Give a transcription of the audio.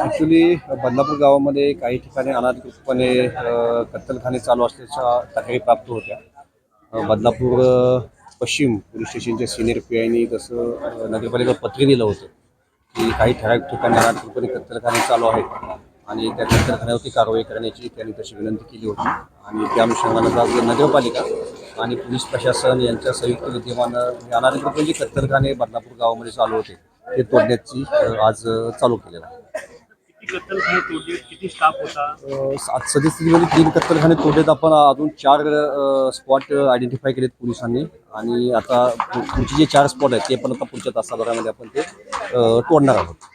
Actually Badlapur गावामध्ये काही ठिकाणी अनाधिकृतपणे कत्तलखाने चालू असल्याच्या तक्रारी प्राप्त होत्या. बदलापूर पश्चिम पोलीस स्टेशनच्या सिनियर पी आयनी तसं अ, नगरपालिकेला पत्र दिलं होतं की काही ठराविक ठिकाणी अनाधिकृतपणे कत्तलखाने चालू आहेत आणि त्या कत्तलखान्यावरती कारवाई करण्याची त्यांनी तशी विनंती केली होती. आणि त्या अनुषंगानं आज नगरपालिका आणि पोलीस प्रशासन यांच्या संयुक्त विद्यमानं अनाधिकृतपणे जे कत्तलखाने बदलापूर गावामध्ये चालू होते ते तोडण्याची आज चालू केलेलं आहे. किती स्टाफ होता? तीन कत्तलखाने तोडलेत. आपण अजून चार स्पॉट आयडेंटिफाय केलेत पोलिसांनी. आणि आता पुढचे जे चार स्पॉट आहेत ते पण आता पुढच्या तासाभरामध्ये आपण ते तोडणार आहोत.